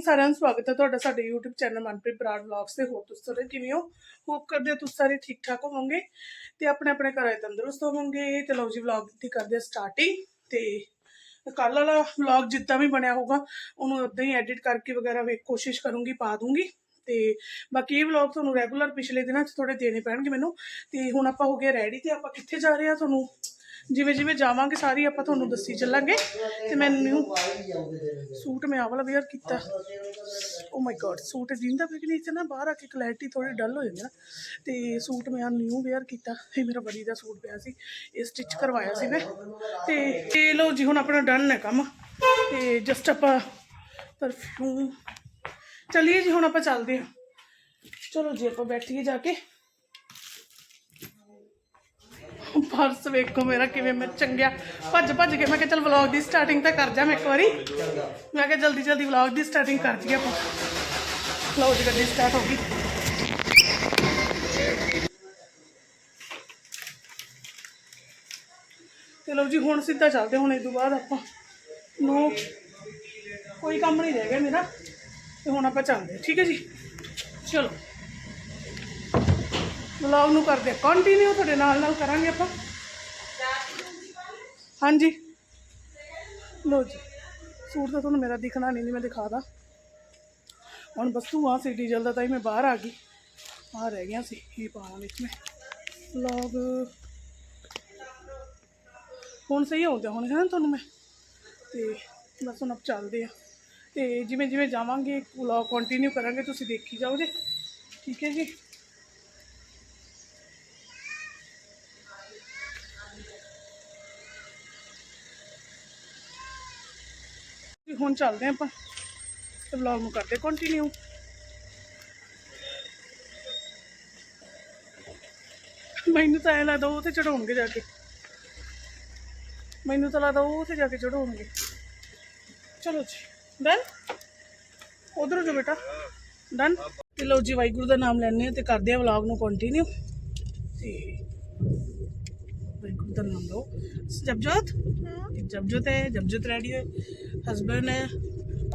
ਜੀ ਸਾਰਿਆਂ ਨੂੰ ਸਵਾਗਤ ਹੈ ਤੁਹਾਡਾ ਸਾਡੇ YouTube channel Manpreet Brar vlogs ਤੇ। ਹੋਰ ਤੁਸੀਂ ਸਾਰੇ ਕਿਵੇਂ ਹੋ? ਹੋਪ ਕਰਦੇ ਹਾਂ ਤੁਸੀਂ ਸਾਰੇ ਠੀਕ ਠਾਕ ਹੋਵੋਗੇ ਤੇ ਆਪਣੇ ਆਪਣੇ ਘਰਾਂ 'ਚ ਤੰਦਰੁਸਤ ਹੋਵੋਗੇ। ਤੇ ਲਓ ਜੀ ਵਲੌਗ ਦੀ ਕਰਦੇ ਹਾਂ ਸਟਾਰਟਿੰਗ ਤੇ ਕੱਲ ਵਾਲਾ ਵਲੌਗ ਜਿੱਦਾਂ ਵੀ ਬਣਿਆ ਹੋਊਗਾ, ਉਹਨੂੰ ਉਦਾਂ ਹੀ ਐਡਿਟ ਕਰਕੇ ਵਗੈਰਾ ਵੇਖ ਕੋਸ਼ਿਸ਼ ਕਰੂੰਗੀ, ਪਾ ਦੂੰਗੀ। ਤੇ ਬਾਕੀ ਇਹ ਵਲੌਗ ਤੁਹਾਨੂੰ ਰੈਗੂਲਰ ਪਿਛਲੇ ਦਿਨਾਂ 'ਚ ਥੋੜੇ ਦੇਣੇ ਪੈਣਗੇ ਮੈਨੂੰ। ਤੇ ਹੁਣ ਆਪਾਂ ਹੋ ਗਏ ਰੈਡੀ ਤੇ ਆਪਾਂ ਕਿੱਥੇ ਜਾ ਰਹੇ ਆ ਤੁਹਾਨੂੰ? ਜਿਵੇਂ ਜਿਵੇਂ ਜਾਵਾਂਗੇ ਸਾਰੀ ਆਪਾਂ ਤੁਹਾਨੂੰ ਦੱਸੀ ਚੱਲਾਂਗੇ। ਤੇ ਨਿਊ ਸੂਟ ਮੈਂ ਆਹ ਵਾਲਾ ਵੇਅਰ ਕੀਤਾ। ਓ ਮਾਈ ਗॉड ਸੂਟ ਜਿੰਦਾ ਵੀ ਨਹੀਂ ਤੇ ਨਾ ਬਾਹਰ ਆ ਕੇ ਕਲੈਰਿਟੀ ਥੋੜੀ ਡਲ ਹੋ ਜਾਂਦੀ ਨਾ। ਤੇ ਸੂਟ ਮੈਂ ਨਿਊ ਵੇਅਰ ਕੀਤਾ, ਇਹ ਮੇਰਾ ਬੜੀ ਦਾ ਸੂਟ ਪਿਆ ਸੀ, ਇਹ ਸਟਿਚ ਕਰਵਾਇਆ ਸੀ ਮੈਂ। ਤੇ ਇਹ ਲਓ ਜੀ, ਹੁਣ ਆਪਣਾ ਡਨ ਹੈ ਕੰਮ। ਤੇ ਜਸਟ ਆਪਾਂ ਪਰਫਿਊਮ ਚਲਿਏ ਜੀ, ਹੁਣ ਆਪਾਂ ਚੱਲਦੇ ਹਾਂ। ਚਲੋ ਜੀ, ਆਪਾਂ ਬੈਠੀਏ ਜਾ ਕੇ। ਪਰਸ ਵੇਖੋ ਮੇਰਾ ਕਿਵੇਂ ਮੈਂ ਚੰਗਿਆ। ਭੱਜ ਭੱਜ ਕੇ ਮੈਂ ਕਿਹਾ ਚਲ ਵਲੌਗ ਦੀ ਸਟਾਰਟਿੰਗ ਤਾਂ ਕਰ ਜਾ ਮੈਂ ਇੱਕ ਵਾਰੀ। ਮੈਂ ਕਿਹਾ ਜਲਦੀ ਜਲਦੀ ਵਲੌਗ ਦੀ ਸਟਾਰਟਿੰਗ ਕਰ ਜੀਏ ਆਪਾਂ। ਲਓ ਜੀ, ਗੱਡੀ ਸਟਾਰਟ ਹੋ ਗਈ। ਤੇ ਲਓ ਜੀ, ਹੁਣ ਸਿੱਧਾ ਚੱਲਦੇ ਹੁਣ ਇਸ ਤੋਂ ਬਾਅਦ ਆਪਾਂ ਨੂੰ ਕੋਈ ਕੰਮ ਨਹੀਂ ਰਹਿ ਗਿਆ ਮੇਰਾ। ਤੇ ਹੁਣ ਆਪਾਂ ਚੱਲਦੇ ਠੀਕ ਹੈ ਜੀ? ਚਲੋ। ਵਲੌਗ ਨੂੰ ਕਰਦੇ ਕੰਟੀਨਿਊ ਤੁਹਾਡੇ ਨਾਲ ਨਾਲ ਕਰਾਂਗੇ ਆਪਾਂ। ਹਾਂਜੀ। ਲੋ ਜੀ, ਸੂਟ ਤਾਂ ਤੁਹਾਨੂੰ ਮੇਰਾ ਦਿਖਣਾ ਨਹੀਂ ਨਹੀਂ ਮੈਂ ਦਿਖਾਦਾ ਹੁਣ ਬਸੂ ਆ ਸੀ ਸਿਟੀ ਜਲਦਾ ਤਾਂ ਹੀ ਮੈਂ ਬਾਹਰ ਆ ਗਈ। ਆ ਰਹਿ ਗਿਆ ਸੀ, ਇਹ ਪਾਵਾਂ ਵਿੱਚ ਮੈਂ। ਵਲੌਗ। ਹੁਣ ਸਹੀ ਹੋ ਗਿਆ, ਹੁਣ ਹੈ ਤੁਹਾਨੂੰ ਮੈਂ? ਤੇ ਬਸ ਹੁਣ ਆਪ ਚੱਲਦੇ ਆ। ਤੇ ਜਿਵੇਂ ਜਿਵੇਂ ਜਾਵਾਂਗੇ, ਵਲੌਗ ਕੰਟੀਨਿਊ ਕਰਾਂਗੇ, ਤੁਸੀਂ ਦੇਖੀ ਜਾਓ ਜੀ। ਠੀਕ ਹੈ ਜੀ? ਹੁਣ ਚੱਲਦੇ ਆਪਾਂ ਤੇ ਵਲੌਗ ਨੂੰ ਕਰਦੇ ਕੰਟੀਨਿਊ ਮੈਨੂੰ ਤਾਂ ਐ ਲੱਗਦਾ ਉਹ ਤੇ ਚੜਾਉਣਗੇ ਜਾ ਕੇ। ਮੈਨੂੰ ਤਾਂ ਲੱਗਦਾ ਉਹ ਤੇ ਜਾ ਕੇ ਚੜਾਉਣਗੇ ਚਲੋ ਜੀ ਡਨ ਉਧਰ ਜੋ ਬੇਟਾ ਡਨ ਤੇ ਲਓ ਜੀ ਵਾਹਿਗੁਰੂ ਦਾ ਨਾਮ ਲੈਣੇ ਆ ਤੇ ਕਰਦੇ ਆ ਵਲੌਗ ਨੂੰ ਕੰਟੀਨਿਊ ਤੇ ਵਾਹਿਗੁਰੂ ਦਾ ਨਾਮ ਲਓ। ਜਪਜੋਤ? ਜਪਜੋਤ ਹੈ ਜਪਜੋਤ ਰੈਡੀ ਹੈ ਹਸਬੰਡ ਹੈ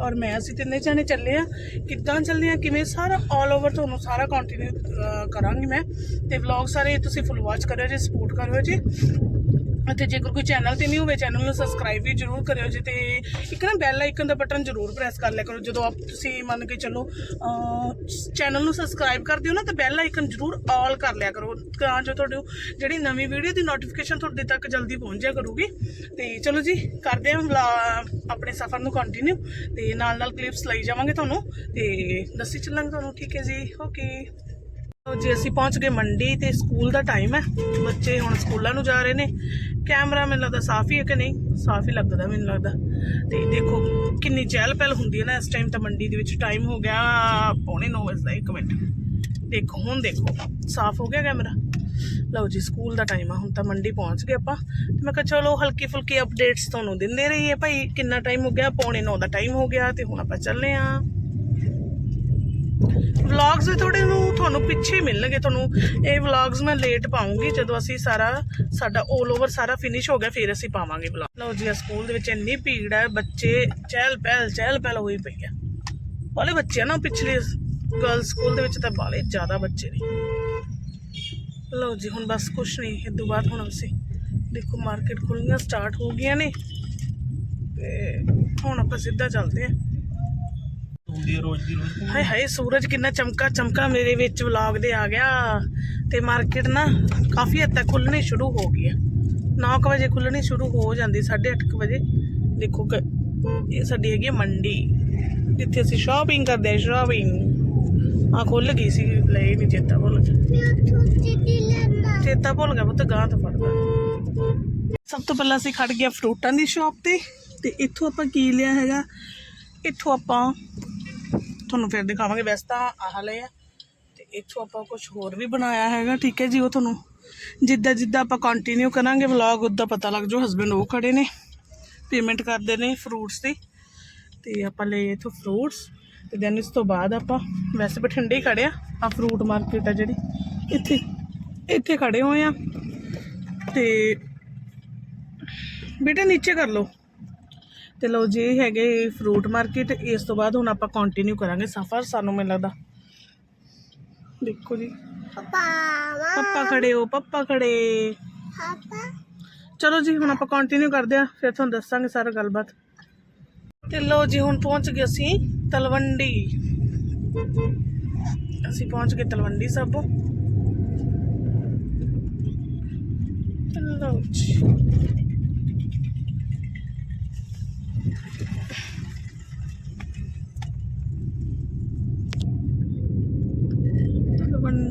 ਔਰ ਮੈਂ ਅਸੀਂ ਤਿੰਨੇ ਜਾਣੇ ਚੱਲੇ ਆ ਕਿੱਦਾਂ ਚੱਲੇ ਆ ਕਿਵੇਂ ਸਾਰਾ ਆਲ ਓਵਰ ਤੁਹਾਨੂੰ ਸਾਰਾ ਕੰਟੀਨਿਊ ਕਰਾਂਗੀ ਮੈਂ। ਤੇ ਵਲੌਗ ਸਾਰੇ ਤੁਸੀਂ ਫੁੱਲ ਵਾਚ ਕਰਿਓ ਜੀ ਸਪੋਰਟ ਕਰਿਓ ਜੀ। ਅਤੇ ਜੇਕਰ ਕੋਈ ਚੈਨਲ ਤੇ ਨਹੀਂ ਹੋਵੇ, ਚੈਨਲ ਨੂੰ ਸਬਸਕ੍ਰਾਈਬ ਵੀ ਜਰੂਰ ਕਰਿਓ ਜੀ ਤੇ ਇੱਕ ਨਾ ਬੈਲ ਆਈਕਨ ਦਾ ਬਟਨ ਜਰੂਰ ਪ੍ਰੈਸ ਕਰ ਲਿਆ ਕਰੋ। ਜਦੋਂ ਆਪ ਤੁਸੀਂ ਮੰਨ ਕੇ ਚੱਲੋ ਚੈਨਲ ਨੂੰ ਸਬਸਕ੍ਰਾਈਬ ਕਰਦੇ ਹੋ ਨਾ, ਤਾਂ ਬੈਲ ਆਈਕਨ ਜਰੂਰ ਆਲ ਕਰ ਲਿਆ ਕਰੋ। ਤਾਂ ਜੋ ਤੁਹਾਡੇ ਜਿਹੜੀ ਨਵੀਂ ਵੀਡੀਓ ਦੀ ਨੋਟੀਫਿਕੇਸ਼ਨ ਤੁਹਾਡੇ ਤੱਕ ਜਲਦੀ ਪਹੁੰਚ ਜਾਇਆ ਕਰੂਗੀ। ਤੇ ਚਲੋ ਜੀ, ਕਰਦੇ ਹਾਂ ਵਲਾ- ਆਪਣੇ ਸਫ਼ਰ ਨੂੰ ਕੰਟੀਨਿਊ ਤੇ ਨਾਲ ਨਾਲ ਕਲਿੱਪਸ ਲਈ ਜਾਵਾਂਗੇ ਤੁਹਾਨੂੰ। ਤੇ ਦੱਸੀ ਚੱਲਾਂਗੇ ਤੁਹਾਨੂੰ, ਠੀਕ ਹੈ ਜੀ ਓਕੇ ਜੀ, ਅਸੀਂ ਪਹੁੰਚ ਗਏ ਮੰਡੀ ਤੇ ਸਕੂਲ ਦਾ ਟਾਈਮ ਹੈ। ਬੱਚੇ ਹੁਣ ਸਕੂਲਾਂ ਨੂੰ ਜਾ ਰਹੇ ਨੇ। ਕੈਮਰਾ ਮੈਨੂੰ ਲੱਗਦਾ ਸਾਫ਼ ਹੀ ਹੈ ਕਿ ਨਹੀਂ? ਸਾਫ਼ ਹੀ ਲੱਗਦਾ ਮੈਨੂੰ ਲੱਗਦਾ। ਤੇ ਦੇਖੋ, ਕਿੰਨੀ ਚਹਿਲ ਪਹਿਲ ਹੁੰਦੀ ਹੈ ਨਾ ਇਸ ਟਾਈਮ ਤਾਂ ਮੰਡੀ ਦੇ ਵਿੱਚ ਟਾਈਮ ਹੋ ਗਿਆ ਪੌਣੇ 9 ਵਜੇ ਦਾ, ਇੱਕ ਮਿੰਟ। ਦੇਖੋ, ਹੁਣ ਦੇਖੋ, ਸਾਫ਼ ਹੋ ਗਿਆ ਕੈਮਰਾ ਲਓ ਜੀ, ਸਕੂਲ ਦਾ ਟਾਈਮ ਆ, ਹੁਣ ਤਾਂ ਮੰਡੀ ਪਹੁੰਚ ਗਏ ਆਪਾਂ। ਤੇ ਮੈਂ ਕਿਹਾ ਚਲੋ ਹਲਕੀ ਫੁਲਕੀ ਅਪਡੇਟਸ ਤੁਹਾਨੂੰ ਦਿੰਦੇ ਰਹੀਏ। ਭਾਈ, ਕਿੰਨਾ ਟਾਈਮ ਹੋ ਗਿਆ? ਪੌਣੇ 9 ਦਾ ਟਾਈਮ ਹੋ ਗਿਆ ਤੇ ਹੁਣ ਆਪਾਂ ਚੱਲੇ ਆਂ। ਵਲੌਗਸ ਵੀ ਥੋੜੇ ਨੂੰ ਤੁਹਾਨੂੰ ਪਿੱਛੇ ਮਿਲਣਗੇ, ਤੁਹਾਨੂੰ ਇਹ ਵਲੌਗਸ ਮੈਂ ਲੇਟ ਪਾਉਂਗੀ ਜਦੋਂ ਅਸੀਂ ਸਾਰਾ, ਸਾਡਾ 올 ਓਵਰ ਸਾਰਾ ਫਿਨਿਸ਼ ਹੋ ਗਿਆ, ਫਿਰ ਅਸੀਂ ਪਾਵਾਂਗੇ ਵਲੌਗ ਲਓ ਜੀ ਸਕੂਲ ਦੇ ਵਿੱਚ ਇੰਨੀ ਭੀੜ ਹੈ, ਬੱਚੇ ਚਹਿਲ ਪਹਿਲ ਚਹਿਲ ਪਹਿਲ ਹੋਈ ਪਈ ਆ ਬਾਲੇ ਬੱਚੇ ਆ ਨਾ, ਪਿਛਲੇ ਗਰਲ ਸਕੂਲ ਦੇ ਵਿੱਚ ਤਾਂ ਬਾਲੇ ਜ਼ਿਆਦਾ ਬੱਚੇ ਨੇ। ਲਓ ਜੀ, ਹੁਣ ਬਸ ਕੁਛ ਨਹੀਂ ਇਹ ਤੋਂ ਬਾਅਦ ਹੁਣ ਅਸੀਂ ਦੇਖੋ ਮਾਰਕੀਟ ਖੁੱਲੀਆਂ ਸਟਾਰਟ ਹੋ ਗਈਆਂ ਨੇ। ਤੇ ਹੁਣ ਆਪਾਂ ਸਿੱਧਾ ਚੱਲਦੇ ਹਾਂ। ਹੁੰਦੀ ਹੈ ਰੋਜ਼ ਦੀ ਰੋਜ਼ ਹਾਏ ਹਾਏ, ਸੂਰਜ ਕਿੰਨਾ ਚਮਕਾ ਚਮਕਾ ਮੇਰੇ ਵਿੱਚ ਵਲੌਗ ਦੇ ਆ ਗਿਆ। ਤੇ ਮਾਰਕੀਟ ਨਾ ਕਾਫੀ ਹੱਦ ਤੱਕ ਖੁੱਲਣੀ ਸ਼ੁਰੂ ਹੋ ਗਈ ਆ 9 ਵਜੇ ਖੁੱਲਣੀ ਸ਼ੁਰੂ ਹੋ ਜਾਂਦੀ 8:30 ਵਜੇ। ਦੇਖੋ ਇਹ ਸਾਡੀ ਹੈਗੀ ਮੰਡੀ। ਜਿੱਥੇ ਅਸੀਂ ਸ਼ਾਪਿੰਗ ਕਰਦੇ ਆ ਸ਼ਾਪਿੰਗ ਆ ਖੁੱਲ ਗਈ ਸੀ ਲੈ ਨਹੀਂ ਚੇਤਾ ਭੁੱਲ ਗਿਆ। ਚੇਤਾ ਭੁੱਲ ਗਿਆ ਪੁੱਤ ਗਾਂ ਤੋਂ ਫੜਦਾ। ਸਭ ਤੋਂ ਪਹਿਲਾਂ ਅਸੀਂ ਖੜ ਗਿਆ ਫਰੂਟਾਂ ਦੀ ਸ਼ਾਪ ਤੇ। ਤੇ ਇੱਥੋਂ ਆਪਾਂ ਕੀ ਲਿਆ ਹੈਗਾ? ਇੱਥੋਂ ਆਪਾਂ ਤੁਹਾਨੂੰ ਫਿਰ ਦਿਖਾਵਾਂਗੇ। ਵੈਸੇ ਤਾਂ ਆਹ ਲਏ ਆ। ਤੇ ਇੱਥੋਂ ਆਪਾਂ ਕੁਝ ਹੋਰ ਵੀ ਬਣਾਇਆ ਹੈਗਾ, ਠੀਕ ਹੈ ਜੀ, ਉਹ ਤੁਹਾਨੂੰ ਜਿੱਦਾਂ ਜਿੱਦਾਂ ਆਪਾਂ ਕੰਟੀਨਿਊ ਕਰਾਂਗੇ ਵਲੌਗ ਉਦਾਂ ਪਤਾ ਲੱਗ ਜਾਓ ਹਸਬੰਡ ਉਹ ਖੜੇ ਨੇ। ਪੇਮੈਂਟ ਕਰਦੇ ਨੇ ਫਰੂਟਸ ਦੀ। ਤੇ ਆਪਾਂ ਲਏ ਇੱਥੋਂ ਫਰੂਟਸ ਤੇ ਦੈਨ ਇਸ ਤੋਂ ਬਾਅਦ ਆਪਾਂ ਵੈਸੇ ਬਠਿੰਡੇ ਹੀ ਖੜੇ ਆ। ਆ ਫਰੂਟ ਮਾਰਕੀਟ ਆ ਜਿਹੜੀ। ਇੱਥੇ ਇੱਥੇ ਖੜੇ ਹੋਏ ਆ। ਤੇ ਬੇਟੇ, ਨੀਚੇ ਕਰ ਲਓ। ਤੇ ਲਓ ਜੀ ਇਹ ਹੈਗੇ ਫਰੂਟ ਮਾਰਕੀਟ ਇਸ ਤੋਂ ਬਾਅਦ ਹੁਣ ਆਪਾਂ ਕੰਟੀਨਿਊ ਕਰਾਂਗੇ ਸਫ਼ਰ ਸਾਨੂੰ ਮੈਨੂੰ ਲੱਗਦਾ। ਦੇਖੋ ਜੀ। ਪੱਪਾ ਖੜੇ ਹੋ ਪੱਪਾ ਖੜੇ। ਚਲੋ ਜੀ ਹੁਣ ਆਪਾਂ ਕੰਟੀਨਿਊ ਕਰਦੇ ਆ ਫਿਰ ਤੁਹਾਨੂੰ ਦੱਸਾਂਗੇ ਸਾਰਾ ਗੱਲਬਾਤ। ਤੇ ਲਓ ਜੀ ਹੁਣ ਪਹੁੰਚ ਗਏ ਅਸੀਂ ਤਲਵੰਡੀ। ਅਸੀਂ ਪਹੁੰਚ ਗਏ ਤਲਵੰਡੀ ਸਾਬੋ। ਲਓ ਜੀ।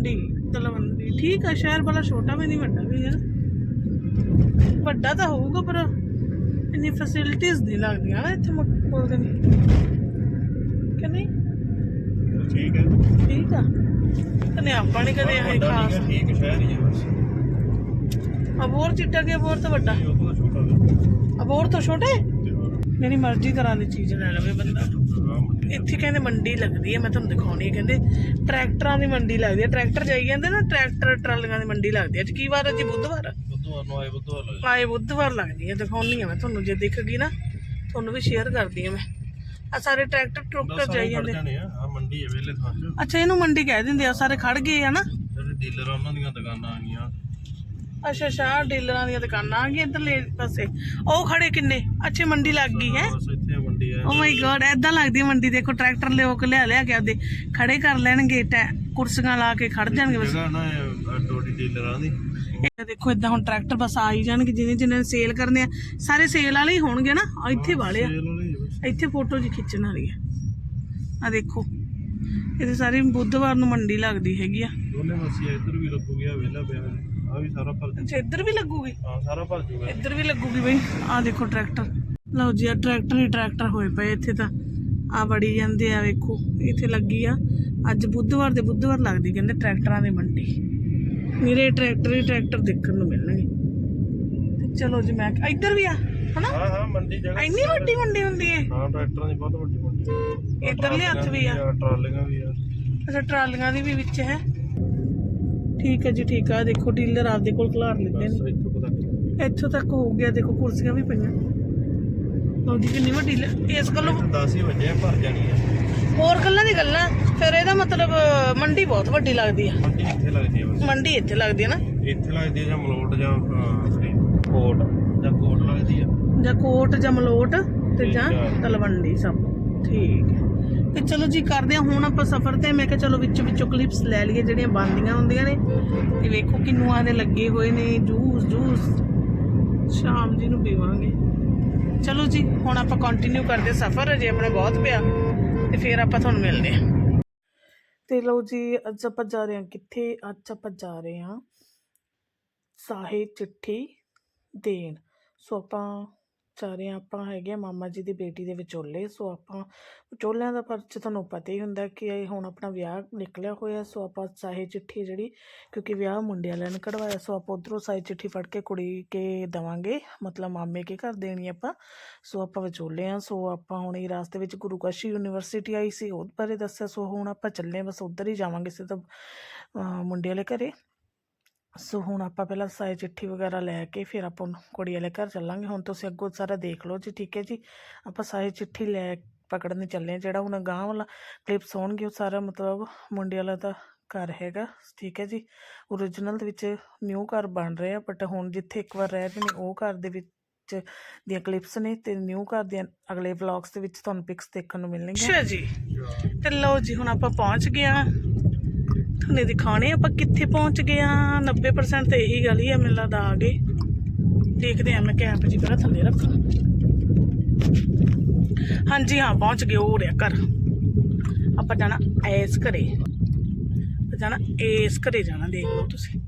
ਤਲਵੰਡੀ ਤਲਵੰਡੀ ਠੀਕ ਆ ਸ਼ਹਿਰ ਵਾਲਾ ਛੋਟਾ ਵੀ ਨਹੀਂ ਵੱਡਾ ਵੀ ਹੈ। ਵੱਡਾ ਤਾਂ ਹੋਊਗਾ ਪਰ ਇੰਨੀ ਫੈਸਿਲਿਟੀਆਂ ਨਹੀਂ ਲੱਗਦੀਆਂ ਨਾ ਇੱਥੇ ਮੁੱਲ ਦੇ ਨਹੀਂ। ਕਿ ਨਹੀਂ? ਠੀਕ ਹੈ ਠੀਕ ਆ। ਕਨੇ ਆਪਾਂ ਨਹੀਂ ਕਦੇ ਇਹ ਖਾਸ। ਠੀਕ ਸ਼ਹਿਰ ਹੀ ਹੈ ਬਸ। ਅਬੋਰ ਚਿੱਟਾ ਕਿ ਅਬੋਰ ਤੋਂ ਵੱਡਾ। ਅਬੋਰ ਤੋਂ ਛੋਟੇ? ਜਿਹੜੀ ਮਰਜ਼ੀ ਤਰ੍ਹਾਂ ਦੀ ਚੀਜ਼ ਲੈ ਲਵੇ ਬੰਦਾ। ਇੱਥੇ ਕਹਿੰਦੇ ਮੰਡੀ ਲੱਗਦੀ ਹੈ ਮੈਂ ਤੁਹਾਨੂੰ ਦਿਖਾਉਣੀ ਹੈ ਕਹਿੰਦੇ ਟਰੈਕਟਰਾਂ ਦੀ ਮੰਡੀ ਲੱਗਦੀ ਹੈ। ਟਰੈਕਟਰ ਜਾਈ ਜਾਂਦੇ ਨਾ ਟਰੈਕਟਰ ਟਰਾਲੀਆਂ ਦੀ ਮੰਡੀ ਲੱਗਦੀ ਹੈ। ਅੱਜ ਕੀ ਵਾਰ ਹੈ ਜੀ? ਬੁੱਧਵਾਰ ਬੁੱਧਵਾਰ ਨੂੰ ਆਏ ਬੁੱਧਵਾਰ ਲੱਗੇ ਆਏ। ਬੁੱਧਵਾਰ ਲੱਗਦੀ ਹੈ ਦਿਖਾਉਣੀ ਹੈ ਮੈਂ ਤੁਹਾਨੂੰ। ਜੇ ਦਿਖ ਗਈ ਨਾ ਤੁਹਾਨੂੰ ਵੀ ਸ਼ੇਅਰ ਕਰਦੀ ਹਾਂ ਮੈਂ। ਆ ਸਾਰੇ ਟਰੈਕਟਰ ਟਰੁਕਟਰ ਜਾਈ ਜਾਂਦੇ। ਆ। ਆ ਮੰਡੀ ਹੈ ਵੇਲੇ ਥਾਂ ਅੱਛਾ ਇਹਨੂੰ ਮੰਡੀ ਕਹਿ ਦਿੰਦੇ ਆ ਸਾਰੇ ਖੜ ਗਏ ਆ ਨਾ। ਡੀਲਰ ਉਹਨਾਂ ਦੀਆਂ ਦੁਕਾਨਾਂ ਆ ਗਈਆਂ। ਅੱਛਾ ਅੱਛਾ ਡੀਲਰਾਂ ਦੀਆਂ ਦੁਕਾਨਾਂ ਆ ਗਈਆਂ ਇੱਧਰਲੇ ਪਾਸੇ। ਉਹ ਖੜੇ ਕਿੰਨੇ? ਅੱਛੇ ਮੰਡੀ ਲੱਗ ਗਈ ਹੈ। ਇੱਥੇ ਮੰਡੀ ਹੈ। ਓ ਮਾਈ ਗॉड ਐਦਾਂ ਲੱਗਦੀ ਹੈ ਮੰਡੀ ਦੇਖੋ ਟਰੈਕਟਰ ਲਿਓ ਕੇ ਲਿਆ ਲਿਆ ਕੇ ਆਪਦੇ ਖੜੇ ਕਰ ਲੈਣਗੇ ਟੈ ਕੁਰਸੀਆਂ ਲਾ ਕੇ ਖੜ ਜਾਣਗੇ ਬਸ। ਜਗ੍ਹਾ ਨਾ ਇਹ ਡੋਡੀ ਡੀਲਰਾਂ ਦੀ। ਇਹ ਦੇਖੋ ਇਦਾਂ ਹੁਣ ਟਰੈਕਟਰ ਬਸ ਆ ਹੀ ਜਾਣਗੇ ਜਿਹਨੇ ਜਿਹਨੇ ਸੇਲ ਕਰਨੇ ਆ ਸਾਰੇ ਸੇਲ ਵਾਲੇ ਹੀ ਹੋਣਗੇ ਨਾ ਇੱਥੇ ਵਾਲੇ ਆ। ਸੇਲ ਵਾਲੇ ਹੀ ਆ ਬਸ। ਇੱਥੇ ਫੋਟੋ ਜੀ ਖਿੱਚਣ ਵਾਲੀ ਆ। ਆ ਦੇਖੋ ਇਹਦੇ ਸਾਰੇ ਬੁੱਧਵਾਰ ਨੂੰ ਮੰਡੀ ਲੱਗਦੀ ਹੈਗੀ ਆ। ਦੋਨੇ ਪਾਸੇ ਇੱਧਰ ਵੀ ਲੱਗੂਗੀ ਆ ਵੇਲਾ ਪਿਆ ਆ ਵੀ ਸਾਰਾ ਭਰ ਅੱਛਾ ਇੱਧਰ ਵੀ ਲੱਗੂਗੀ? ਹਾਂ ਸਾਰਾ ਭਰ ਜੂਗਾ। ਇੱਧਰ ਵੀ ਲੱਗੂਗੀ ਬਈ। ਆ ਦੇਖੋ ਟਰੈਕਟਰ ਲਓ ਜੀ ਆ ਟਰੈਕਟਰ ਹੀ ਟਰੈਕਟਰ ਹੋਏ ਪਏ ਇੱਥੇ ਤਾਂ। ਆ ਬੜੀ ਜਾਂਦੇ ਆ ਵੇਖੋ ਇੱਥੇ ਲੱਗੀ ਆ। ਅੱਜ ਬੁੱਧਵਾਰ ਦੇ ਬੁੱਧਵਾਰ ਲੱਗਦੀ ਕਹਿੰਦੇ ਟਰੈਕਟਰਾਂ ਦੀ ਮੰਡੀ। ਮੇਰੇ ਟਰੈਕਟਰ ਹੀ ਟਰੈਕਟਰ ਦੇਖਣ ਨੂੰ ਮਿਲਣਗੇ। ਤੇ ਚਲੋ ਜੀ ਮੈਂ ਇੱਧਰ ਵੀ ਆ ਹਨਾ? ਹਾਂ ਹਾਂ ਮੰਡੀ ਜਗ੍ਹਾ ਇੰਨੀ ਵੱਡੀ ਮੰਡੀ ਹੁੰਦੀ ਹੈ ਹਾਂ ਟਰੈਕਟਰਾਂ ਦੀ ਬਹੁਤ ਵੱਡੀ ਮੰਡੀ। ਆ। ਇੱਧਰਲੇ ਹੱਥ ਵੀ ਆ ਟਰਾਲੀਆਂ ਵੀ ਆ। ਅੱਛਾ ਟਰਾਲੀਆਂ ਦੀ ਵੀ ਵਿੱਚ ਹੈ। ਠੀਕ ਹੈ ਜੀ ਠੀਕ ਆ ਦੇਖੋ ਡੀਲਰ ਆਪਦੇ ਕੋਲ ਖਲਾਰ ਲੈਂਦੇ ਨੇ। ਇੱਥੋਂ ਤੱਕ ਹੋ। ਗਿਆ ਦੇਖੋ ਕੁਰਸੀਆਂ ਵੀ ਪਈਆਂ। ਲਓ ਜੀ ਕਿੰਨੀ ਵੱਡੀ ਲ- ਇਸ ਗੱਲੋਂ 10 ਹੀ ਵਜੇ ਆ, ਭਰ ਜਾਣੀ ਆ। ਹੋਰ ਗੱਲਾਂ ਦੀ ਗੱਲਾਂ ਫਿਰ ਇਹਦਾ ਮਤਲਬ ਮੰਡੀ ਬਹੁਤ ਵੱਡੀ ਲੱਗਦੀ ਆ। ਮੰਡੀ ਇੱਥੇ ਲੱਗਦੀ ਆ ਮੰਡੀ ਇੱਥੇ ਲੱਗਦੀ ਹੈ ਨਾ? ਇੱਥੇ ਲੱਗਦੀ ਆ ਜਾਂ ਮਲੋਟ ਜਾਂ ਕੋਟ। ਜਾਂ ਕੋਟ ਲੱਗਦੀ ਆ। ਜਾਂ ਕੋਟ ਜਾਂ ਮਲੋਟ ਤੇ ਜਾਂ ਆ। ਤਲਵੰਡੀ ਸਭ। ਠੀਕ ਹੈ। ਤੇ ਚਲੋ ਜੀ ਕਰਦੇ ਹਾਂ ਹੁਣ ਆਪਾਂ ਸਫ਼ਰ ਤੇ, ਮੈਂ ਕਿਹਾ ਚਲੋ ਵਿੱਚ ਵਿੱਚੋਂ ਕਲਿੱਪਸ ਲੈ ਲਈਏ, ਜਿਹੜੀਆਂ ਬੰਦੀਆਂ ਹੁੰਦੀਆਂ ਨੇ। ਤੇ ਵੇਖੋ ਕਿੰਨੂਆਂ ਦੇ ਲੱਗੇ ਹੋਏ ਨੇ, ਜੂਸ ਜੂਸ। ਸ਼ਾਮ ਜੀ ਨੂੰ ਪੀਵਾਂਗੇ। ਚਲੋ ਜੀ, ਹੁਣ ਆਪਾਂ ਕੰਟੀਨਿਊ ਕਰਦੇ ਸਫ਼ਰ, ਅਜੇ ਆਪਣਾ ਬਹੁਤ ਪਿਆ। ਤੇ ਫਿਰ ਆਪਾਂ ਤੁਹਾਨੂੰ ਮਿਲਦੇ ਹਾਂ। ਤੇ ਲਓ ਜੀ, ਅੱਜ ਆਪਾਂ ਜਾ ਰਹੇ ਹਾਂ ਕਿੱਥੇ? ਅੱਜ ਆਪਾਂ ਜਾ ਰਹੇ ਹਾਂ। ਸਾਹੇ ਚਿੱਠੀ ਦੇਣ। ਸੋ ਆਪਾਂ ਸਾਰੇ ਆਪਾਂ ਹੈਗੇ ਆ ਮਾਮਾ ਜੀ ਦੀ ਬੇਟੀ ਦੇ ਵਿਚੋਲੇ, ਸੋ ਆਪਾਂ ਵਿਚੋਲਿਆਂ ਦਾ ਪਰਚ ਤੁਹਾਨੂੰ ਪਤਾ ਹੀ ਹੁੰਦਾ ਕਿ ਇਹ ਹੁਣ ਆਪਣਾ ਵਿਆਹ ਨਿਕਲਿਆ ਹੋਇਆ, ਸੋ ਆਪਾਂ ਸਾਹੇ ਚਿੱਠੀ ਜਿਹੜੀ ਕਿਉਂਕਿ ਵਿਆਹ ਮੁੰਡੇ ਵਾਲਿਆਂ ਨੇ ਕਢਵਾਇਆ, ਸੋ ਆਪਾਂ ਉਧਰੋਂ ਸਾਹੇ ਚਿੱਠੀ ਫੜ ਕੇ ਕੁੜੀ ਕੇ ਦਵਾਂਗੇ, ਮਤਲਬ ਮਾਮੇ ਕੇ ਘਰ ਦੇਣੀ ਆਪਾਂ, ਸੋ ਆਪਾਂ ਵਿਚੋਲੇ ਆ ਸੋ ਆਪਾਂ ਹੁਣ ਇਹ ਰਾਸਤੇ ਵਿੱਚ ਗੁਰੂ ਕਾਸ਼ੀ ਯੂਨੀਵਰਸਿਟੀ ਆਈ ਸੀ, ਉਹ ਬਾਰੇ ਦੱਸਿਆ, ਸੋ ਹੁਣ ਆਪਾਂ ਚੱਲੇ ਬਸ ਉਧਰ ਹੀ ਜਾਵਾਂਗੇ ਸਿੱਧਾ, ਅਹ ਮੁੰਡੇ ਵਾਲੇ ਘਰੇ। ਸੋ ਹੁਣ ਆਪਾਂ ਪਹਿਲਾਂ ਸਾਰੀ ਚਿੱਠੀ ਵਗੈਰਾ ਲੈ ਕੇ ਫਿਰ ਆਪਾਂ ਕੁੜੀ ਵਾਲੇ ਘਰ ਚੱਲਾਂਗੇ। ਹੁਣ ਤੁਸੀਂ ਅੱਗੋਂ ਸਾਰਾ ਦੇਖ ਲਓ ਜੀ, ਠੀਕ ਹੈ ਜੀ? ਆਪਾਂ ਸਾਰੀ ਚਿੱਠੀ ਲੈ ਪਕੜਨ ਚੱਲੇ ਹਾਂ। ਜਿਹੜਾ ਹੁਣ ਗਾਂਹ ਵਾਲਾ ਕਲਿੱਪਸ ਹੋਣਗੇ ਉਹ ਸਾਰਾ ਮਤਲਬ ਮੁੰਡੇ ਵਾਲਾ ਦਾ ਘਰ ਹੈਗਾ, ਠੀਕ ਹੈ ਜੀ? ਓਰੀਜਨਲ ਦੇ ਵਿੱਚ ਨਿਊ ਘਰ ਬਣ ਰਿਹਾ ਬਟ ਹੁਣ ਜਿੱਥੇ ਇੱਕ ਵਾਰ ਰਹਿ ਰਹੇ ਨੇ, ਉਹ ਘਰ ਦੇ ਵਿੱਚ ਦੀਆਂ ਕਲਿੱਪਸ ਨੇ ਤੇ ਨਿਊ ਘਰ ਦੀਆਂ ਅਗਲੇ ਵਲੌਗਸ ਦੇ ਵਿੱਚ ਤੁਹਾਨੂੰ ਪਿਕਸ ਦੇਖਣ ਨੂੰ ਮਿਲਣਗੀਆਂ। ਅੱਛਾ ਜੀ। ਤੇ ਲਓ ਜੀ, ਹੁਣ ਆਪਾਂ ਪਹੁੰਚ ਗਏ ਹਾਂ। ਤੁਹਾਨੂੰ ਦਿਖਾਣੇ ਆਪਾਂ ਕਿੱਥੇ ਪਹੁੰਚ ਗਏ ਹਾਂ 90% ਤੇ ਇਹੀ ਗੱਲ ਹੀ ਆ, ਮੈਨੂੰ ਲੱਗਦਾ ਆ ਗਏ ਦੇਖਦੇ ਆ, ਮੈਂ ਕੈਪ ਜੀ ਪਹਿਲਾਂ ਥੱਲੇ ਰੱਖਾਂ। ਹਾਂਜੀ, ਹਾਂ, ਪਹੁੰਚ ਗਏ, ਹੋ ਰਿਹਾ ਘਰ। ਆਪਾਂ ਜਾਣਾ ਐਸ ਘਰੇ। ਜਾਣਾ ਐਸ ਘਰੇ ਜਾਣਾ, ਦੇਖ ਲਓ ਤੁਸੀਂ।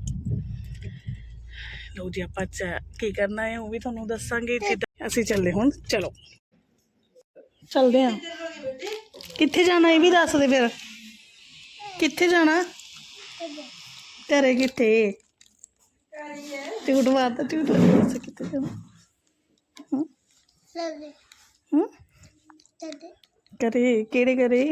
ਲਓ ਜੀ, ਆਪਾਂ ਚ- ਕੀ ਕਰਨਾ ਹੈ, ਉਹ ਵੀ ਤੁਹਾਨੂੰ ਦੱਸਾਂਗੇ, ਜਿੱਦਾਂ ਅਸੀਂ ਚੱਲੇ ਹੁਣ। ਚਲੋ। ਚੱਲਦੇ ਆ। ਕਿੱਥੇ ਜਾਣਾ, ਇਹ ਵੀ ਦੱਸ ਦੇ ਫਿਰ। ਕਿੱਥੇ ਜਾਣਾ? ਤੇਰੇ ਕਿੱਥੇ? ਝੂਠ ਮਾਰਦਾ ਝੂਠ ਮਾਰਦਾ ਕਿੱਥੇ ਜਾਣਾ? ਹੂੰ? ਹੂੰ? ਕਰੇ ਕਿਹੜੇ ਕਰੇ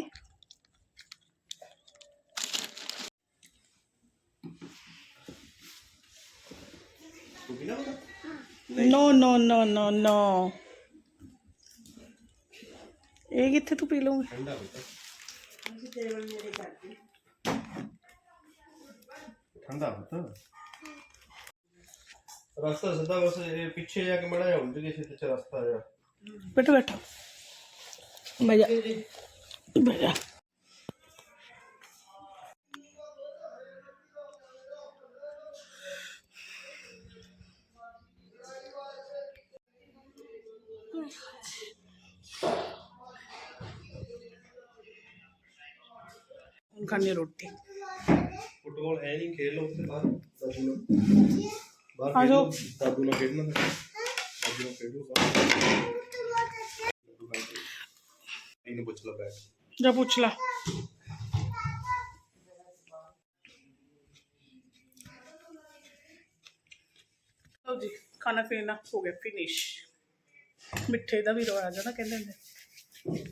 ਨੋ ਨੋ ਨੋ ਨੋ ਨੋ। ਇਹ ਕਿੱਥੇ ਤੂੰ ਪੀ ਲਊਂਗੀ ਠੰਡਾ ਹੁੰਦਾ ਠੰਡਾ ਹੁੰਦਾ ਰਸਤਾ ਸਿੱਧਾ ਬਸ ਇਹ ਪਿੱਛੇ ਜਾ ਕੇ ਮੜਾ ਜਾ ਉਲਟ ਕੇ ਸਿੱਧੇ ਚ ਰਸਤਾ ਆ ਬੈਠੋ ਬੈਠੋ। ਬਹਿ ਜਾ ਬਹਿ ਜਾ ਹੁਣ ਖਾਣੀ ਰੋਟੀ ਫੁੱਟਬਾਲ ਐ ਨਹੀਂ ਖੇਲ ਲਓ ਉੱਥੇ ਬਾਹਰ ਦਾਦੂ ਨਾਲ ਬਾਹਰ ਆ ਖੇਡ ਜਾਓ। ਲਓ ਦਾਦੂ ਨਾਲ ਖੇਡਣਾ ਦਾਦੂ ਨਾਲ ਖੇਡ ਲਓ ਬਾਹਰ ਇਹਨੂੰ ਪੁੱਛ ਲਾ ਬੈਠ ਜਾ ਪੁੱਛ ਲਾ ਲਓ ਜੀ ਖਾਣਾ ਪੀਣਾ ਹੋ ਗਿਆ ਫਿਨਿਸ਼ ਮਿੱਠੇ ਦਾ ਵੀ ਰੋਇਆ ਜਾਂਦਾ ਕਹਿੰਦੇ ਹੁੰਦੇ